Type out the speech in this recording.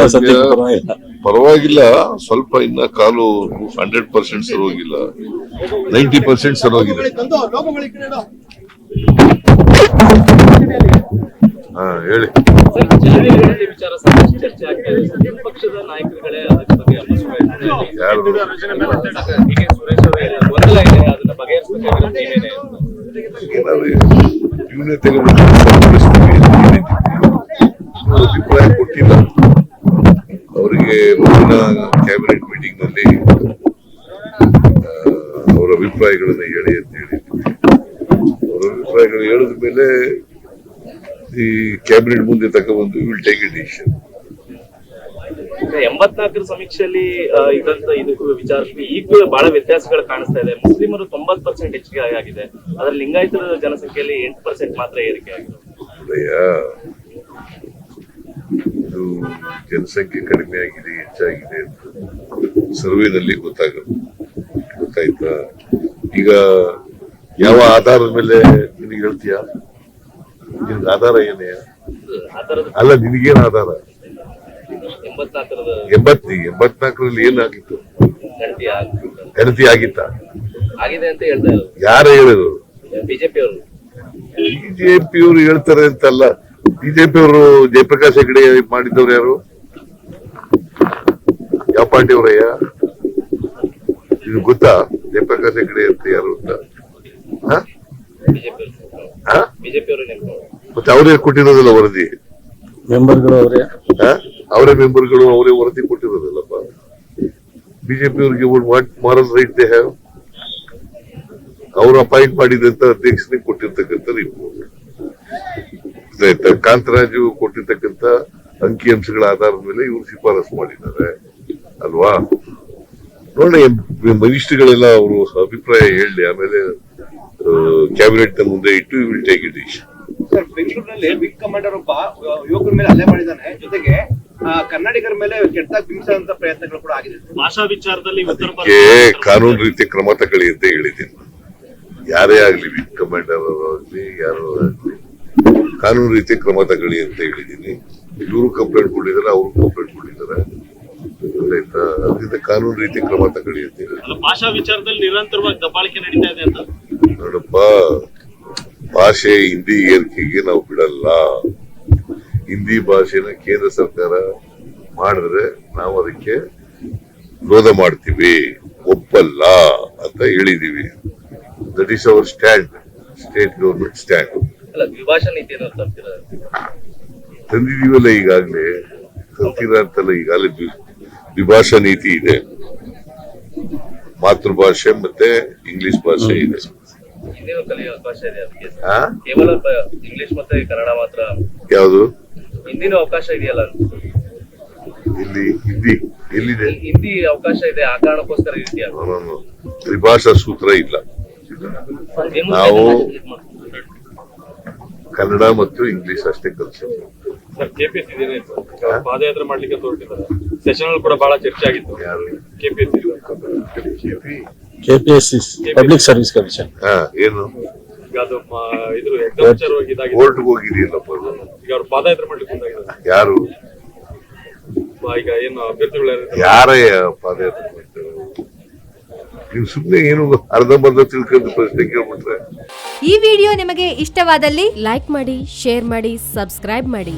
ಪರವಾಗಿಲ್ಲ. ಪರವಾಗಿಲ್ಲ ಸ್ವಲ್ಪ ಇನ್ನ ಕಾಲು ಹಂಡ್ರೆಡ್ ಪರ್ಸೆಂಟ್ ಸರೋಗಿಲ್ಲ ನೈಂಟಿ ಪರ್ಸೆಂಟ್ ಸರೋಗಿದೆ ಹಾ ಹೇಳಿ. ಪಕ್ಷದ ನಾಯಕರುಗಳೇ ಬಗ್ಗೆ ಅಭಿಪ್ರಾಯ ಕೊಟ್ಟಿಲ್ಲ. ಅವರಿಗೆ ಮುಂದಿನ ಕ್ಯಾಬಿನೆಟ್ ಮೀಟಿಂಗ್ನಲ್ಲಿ ಅವರ ಅಭಿಪ್ರಾಯಗಳನ್ನು ಹೇಳಿ ಅಂತ ಹೇಳಿ ಅವರ ಅಭಿಪ್ರಾಯಗಳು ಹೇಳಿದ ಮೇಲೆ ಈ ಕ್ಯಾಬಿನೆಟ್ ಮುಂದೆ ಒಂದು ವಿಲ್ ಟೇಕ್ ಎ ಡಿಸಿಷನ್ ಎಂಬತ್ನಾಲ್ಕರ ಸಮೀಕ್ಷೆಯಲ್ಲಿ ಇದಂತ ಇದಕ್ಕೂ ವಿಚಾರ ಈಗಲೂ ಬಹಳ ವ್ಯತ್ಯಾಸಗಳು ಕಾಣಿಸ್ತಾ ಇದೆ. ಮುಸ್ಲಿಮರು ತೊಂಬತ್ ಪರ್ಸೆಂಟ್ ಹೆಚ್ಚಿಗೆ ಆಗಿದೆ. ಅದರ ಲಿಂಗಾಯತರ ಜನಸಂಖ್ಯೆಯಲ್ಲಿ ಎಂಟು ಪರ್ಸೆಂಟ್ ಮಾತ್ರ ಏರಿಕೆ ಆಗಿದೆ ಇದು ಜನಸಂಖ್ಯೆ ಕಡಿಮೆ ಆಗಿದೆ ಹೆಚ್ಚಾಗಿದೆ ಅಂತ ಸರ್ವೇನಲ್ಲಿ ಗೊತ್ತಾಗುತ್ತೆ ಗೊತ್ತಾಯ್ತಾ? ಈಗ ಯಾವ ಆಧಾರದ ಮೇಲೆ ನಿನಗೆ ಹೇಳ್ತೀಯ? ನಿನ್ಗೆ ಆಧಾರ ಏನೇ? ಅಲ್ಲ ನಿನಗೇನು ಆಧಾರ? ಎಂಬತ್ ಎಂಬತ್ನಾಲ್ಕರಲ್ಲಿ ಏನಾಗಿತ್ತು ಗಣತಿ ಆಗಿತ್ತ? ಯಾರು ಹೇಳಿದ್ರು? ಬಿಜೆಪಿ ಅವರು ಬಿಜೆಪಿ ಅವರು ಹೇಳ್ತಾರೆ ಅಂತಲ್ಲ. ಬಿಜೆಪಿ ಅವರು ಜಯಪ್ರಕಾಶ್ ಹೆಗಡೆ ಮಾಡಿದ್ದವ್ರು ಯಾರು? ಯಾವ ಪಾರ್ಟಿ ಅವರಯ್ಯ ಇದು ಗೊತ್ತಾ? ಜಯಪ್ರಕಾಶ್ ಹೆಗಡೆ ಅಂತ ಯಾರು ಅಂತ? ಮತ್ತೆ ಅವರೇ ಕೊಟ್ಟಿರೋದಿಲ್ಲ ವರದಿ? ಮೆಂಬರ್ಗಳು ಅವರೇ? ಅವರೇ ಮೆಂಬರ್ಗಳು ಅವರೇ ವರದಿ ಕೊಟ್ಟಿರೋದಿಲ್ಲಪ್ಪ? ಬಿಜೆಪಿ ಅವರಿಗೆ what moral right they have ಅವರು ಅಪಾಯಿಂಟ್ ಮಾಡಿದಂತ ಅಧ್ಯಕ್ಷನಿಗೆ ಕೊಟ್ಟಿರ್ತಕ್ಕಂಥ ರಿಪೋರ್ಟ್ ಆಯ್ತಾ ಕಾಂತರಾಜು ಕೊಟ್ಟಿರ್ತಕ್ಕಂಥ ಅಂಕಿ ಅಂಶಗಳ ಆಧಾರದ ಮೇಲೆ ಇವರು ಶಿಫಾರಸು ಮಾಡಿದ್ದಾರೆ ಅಲ್ವಾ? ನೋಡಿ ಮಿನಿಸ್ಟ್ರಿಗಳೆಲ್ಲ ಅವರು ಅಭಿಪ್ರಾಯ ಹೇಳಿ ಆಮೇಲೆ ಕ್ಯಾಬಿನೆಟ್ನ ಮುಂದೆ ಇಟ್ಟು ವಿಲ್ ಟೇಕ್ ಇಟ್ ಬೆಂಗಳೂರಿನಲ್ಲಿ ವಿಂಗ್ ಕಮಾಂಡರ್ ಒಬ್ಬ ಯುವಕರ ಮೇಲೆ ಹಲ್ಲೆ ಮಾಡಿದ್ದಾನೆ. ಜೊತೆಗೆ ಆ, ಕನ್ನಡಿಗರ ಮೇಲೆ ಕೆಟ್ಟದಾಗ ಬಿಂಬಿಸುವಂತ ಪ್ರಯತ್ನಗಳು ಕೂಡ ಆಗಿದೆ. ಭಾಷಾ ವಿಚಾರದಲ್ಲಿ ಉತ್ತರ ಅದಕ್ಕೆ ಕಾನೂನು ರೀತಿ ಕ್ರಮ ತಗೊಳ್ಳಿ ಅಂತ ಹೇಳಿದ್ದೀನಿ. ಯಾರೇ ಆಗ್ಲಿ ವಿಂಗ್ ಕಮಾಂಡರ್ ಆಗ್ಲಿ ಯಾರು ಆಗ್ಲಿ. ಕಾನೂನು ರೀತಿ ಕ್ರಮ ತಗೊಳ್ಳಿ ಅಂತ ಹೇಳಿದ್ದೀನಿ. ಇವರು ಕಂಪ್ಲೇಂಟ್ ಕೊಟ್ಟಿದ್ದಾರೆ ಅವರು ಕಂಪ್ಲೇಂಟ್ ಕೊಟ್ಟಿದ್ದಾರೆ. ಆಯ್ತಾ? ಅದರಿಂದ ಕಾನೂನು ರೀತಿ ಕ್ರಮ ತಗೊಳ್ಳಿ ಅಂತ ಹೇಳಿದ್ರು ಭಾಷಾ ವಿಚಾರದಲ್ಲಿ ನಿರಂತರವಾಗಿ ದಬ್ಬಾಳಿಕೆ ನಡೀತಾ ಇದೆ ಅಂತ? ನೋಡಪ್ಪ ಭಾಷೆ ಹಿಂದಿ ಏರಿಕೆಗೆ ನಾವು ಬಿಡಲ್ಲ. ಹಿಂದಿ ಭಾಷೆನ ಕೇಂದ್ರ ಸರ್ಕಾರ ಮಾಡಿದ್ರೆ ನಾವು ಅದಕ್ಕೆ ವಿರೋಧ ಮಾಡ್ತೀವಿ. ಒಪ್ಪಲ್ಲ ಅಂತ ಹೇಳಿದೀವಿ. That is our stand state government stand ದ್ವಿಭಾಷಾ ನೀತಿಯನ್ನು ತರ್ತೀರ? ತಂದಿದೀವಲ್ಲ ಈಗಾಗಲೇ ತಂದಿರ ಅಂತಲ್ಲ ಈಗಾಗಲೇ ದ್ವಿ- ದ್ವಿಭಾಷಾ ನೀತಿ ಇದೆ. ಮಾತೃಭಾಷೆ ಮತ್ತೆ ಇಂಗ್ಲಿಷ್ ಭಾಷೆ ಇದೆ. ಹಿಂದಿನೂ ಕಲಿಯೋ ಅವಕಾಶ ಇದೆ ಅದಕ್ಕೆ? ಕೇವಲ ಇಂಗ್ಲಿಷ್ ಮತ್ತೆ ಕನ್ನಡ ಮಾತ್ರ? ಯಾವುದು? ಹಿಂದಿನ ಅವಕಾಶ ಇದೆಯಲ್ಲ? ಇಲ್ಲಿ ಹಿಂದಿ ಎಲ್ಲಿದೆ? ಹಿಂದಿ ಅವಕಾಶ ಇದೆ ಆ ಕಾರಣಕ್ಕೋಸ್ಕರ ತ್ರಿಭಾಷಾ ಸೂತ್ರ ಇಲ್ಲ. ನಾವು. ಕನ್ನಡ ಮತ್ತು ಇಂಗ್ಲಿಷ್ ಅಷ್ಟೇ ಕಲಿಸೋದು. ಸರ್ ಕೆಪಿಎಸ್ ಇದೇನೆ ಪಾದಯಾತ್ರೆ ಮಾಡ್ಲಿಕ್ಕೆ ಅಂತ ಹೊರಟಿದ್ದಾರೆ. ಸೆಷನ್ ಕೂಡ ಬಹಳ ಚರ್ಚೆ ಆಗಿತ್ತು. ಯಾರು? KPS KP? KPSC public service commission ಹಾ ಏನು? ಈಗ ಅದು ಮ- ಇದ್ರ ಎಕ್ಸಾಮ್ ವಿಚಾರವಾಗಿ ಇದಾಗಿದೆ. ಕೋರ್ಟ್ಗೆ ಹೋಗಿದೆಯಲ್ಲಪ್ಪ ಅದು. ಈಗ ಅವ್ರು ಪಾದಯಾತ್ರೆ ಮಾಡ್ಲಿಕ್ಕೆ ಮುಂದಾಗಿದ್ದಾರೆ. ಯಾರು? ಈಗ ಏನು ಅಭ್ಯರ್ಥಿಗಳು ಯಾರೇ ಪಾದಯಾತ್ರೆ ನೀವು ಸುಮ್ಮನೆ ಏನು ಅರ್ಧಂಬರ್ಧ ತಿಳ್ಕೊಂಡು ಪ್ರಶ್ನೆ ಕೇಳ್ಬಿಟ್ರೆ. ಈ ವಿಡಿಯೋ ನಿಮಗೆ ಇಷ್ಟವಾದಲ್ಲಿ ಲೈಕ್ ಮಾಡಿ, ಶೇರ್ ಮಾಡಿ, ಸಬ್ಸ್ಕ್ರೈಬ್ ಮಾಡಿ.